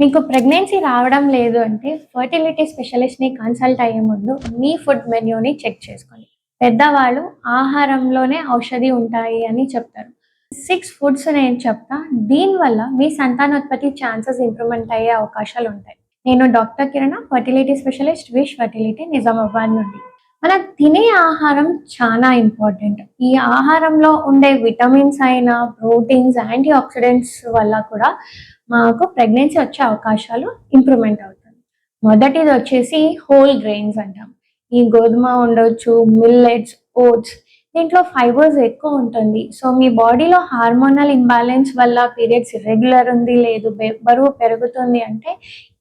మీకు ప్రెగ్నెన్సీ రావడం లేదు అంటే ఫర్టిలిటీ స్పెషలిస్ట్ని కన్సల్ట్ అయ్యే ముందు మీ ఫుడ్ మెన్యూని చెక్ చేసుకోండి. పెద్దవాళ్ళు ఆహారంలోనే ఔషధి ఉంటాయి అని చెప్తారు. సిక్స్ ఫుడ్స్ నేను చెప్తా. దీనివల్ల మీ సంతానోత్పత్తి ఛాన్సెస్ ఇంప్రూవ్మెంట్ అయ్యే అవకాశాలు ఉంటాయి. నేను doctor Kiran fertility specialist wish fertility Nizamabad నుండి. మనం తినే ఆహారం చాలా ఇంపార్టెంట్. ఈ ఆహారంలో ఉండే విటమిన్స్ అయినా ప్రోటీన్స్ యాంటీ ఆక్సిడెంట్స్ వల్ల కూడా మాకు ప్రెగ్నెన్సీ వచ్చే అవకాశాలు ఇంప్రూవ్మెంట్ అవుతుంది మొదటిది వచ్చేసి హోల్ గ్రెయిన్స్ అంటాం. ఈ గోధుమ ఉండొచ్చు మిల్లెట్స్ ఓట్స్ దీంట్లో ఫైబర్స్ ఎక్కువ ఉంటుంది. సో మీ బాడీలో హార్మోనల్ ఇంబ్యాలెన్స్ వల్ల పీరియడ్స్ ఇర్రెగ్యులర్ ఉంది లేదు బరువు పెరుగుతుంది అంటే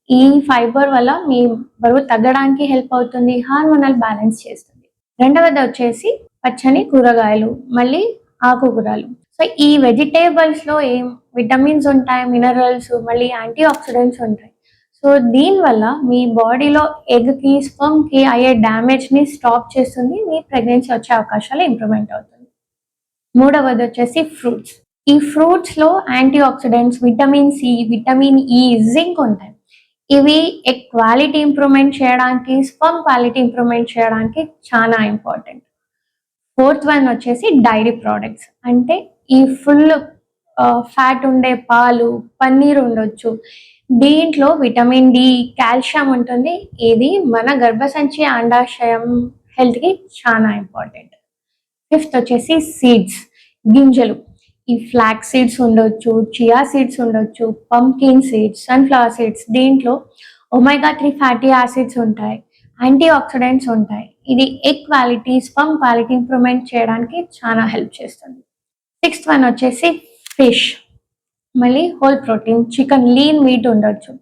ఈ ఫైబర్ వల్ల మీ బరువు తగ్గడానికి హెల్ప్ అవుతుంది హార్మోనల్ బ్యాలెన్స్ చేస్తుంది. రెండవది వచ్చేసి పచ్చని కూరగాయలు మళ్ళీ ఆకుకూరలు. సో ఈ వెజిటేబుల్స్లో ఏం విటమిన్స్ ఉంటాయి మినరల్స్ మళ్ళీ యాంటీ ఆక్సిడెంట్స్ ఉంటాయి. సో దీనివల్ల మీ బాడీలో ఎగ్కి స్పమ్కి అయ్యే డ్యామేజ్ని స్టాప్ చేస్తుంది మీ ప్రెగ్నెన్సీ వచ్చే అవకాశాలు ఇంప్రూవ్మెంట్ అవుతుంది. మూడవది వచ్చేసి ఫ్రూట్స్. ఈ ఫ్రూట్స్లో antioxidants vitamin C vitamin E zinc ఉంటాయి. ఇవి క్వాలిటీ ఇంప్రూవ్మెంట్ చేయడానికి స్పమ్ క్వాలిటీ ఇంప్రూవ్మెంట్ చేయడానికి చాలా ఇంపార్టెంట్ ఫోర్త్ వన్ వచ్చేసి డైరీ ప్రోడక్ట్స్ అంటే ఈ ఫుల్ ఫ్యాట్ ఉండే పాలు పన్నీర్ ఉండొచ్చు. దీంట్లో విటమిన్ డి కాల్షియం ఉంటుంది. ఇది మన గర్భసంచి అండాశయం హెల్త్కి చాలా ఇంపార్టెంట్ ఫిఫ్త్ వచ్చేసి సీడ్స్ గింజలు. ఈ ఫ్లాక్ సీడ్స్ ఉండొచ్చు చియా సీడ్స్ ఉండొచ్చు పంకిన్ సీడ్స్ సన్ఫ్లవర్ సీడ్స్ దీంట్లో ఒమైగా త్రీ ఫ్యాటీ యాసిడ్స్ ఉంటాయి యాంటీ ఆక్సిడెంట్స్ ఉంటాయి. ఇది egg quality sperm quality improvement చేయడానికి చాలా హెల్ప్ చేస్తుంది. సిక్స్త్ వన్ వచ్చేసి ఫిష్ మళ్ళీ whole protein chicken lean meat ఉండొచ్చు.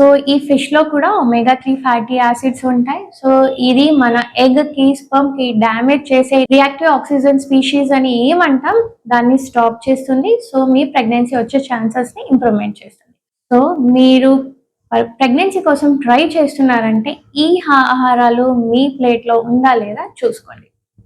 సో ఈ ఫిష్లో కూడా ఒమేగా త్రీ ఫ్యాటీ యాసిడ్స్ ఉంటాయి. సో ఇది మన ఎగ్కి స్పమ్కి డ్యామేజ్ చేసే రియాక్టివ్ ఆక్సిజన్ స్పీషీస్ అని ఏమంటాం దాన్ని స్టాప్ చేస్తుంది. సో మీ ప్రెగ్నెన్సీ వచ్చే ఛాన్సెస్ని ఇంప్రూవ్మెంట్ చేస్తుంది. సో మీరు ప్రెగ్నెన్సీ కోసం ట్రై చేస్తున్నారంటే ఈ ఆహారాలు మీ ప్లేట్లో ఉందా లేదా చూసుకోండి.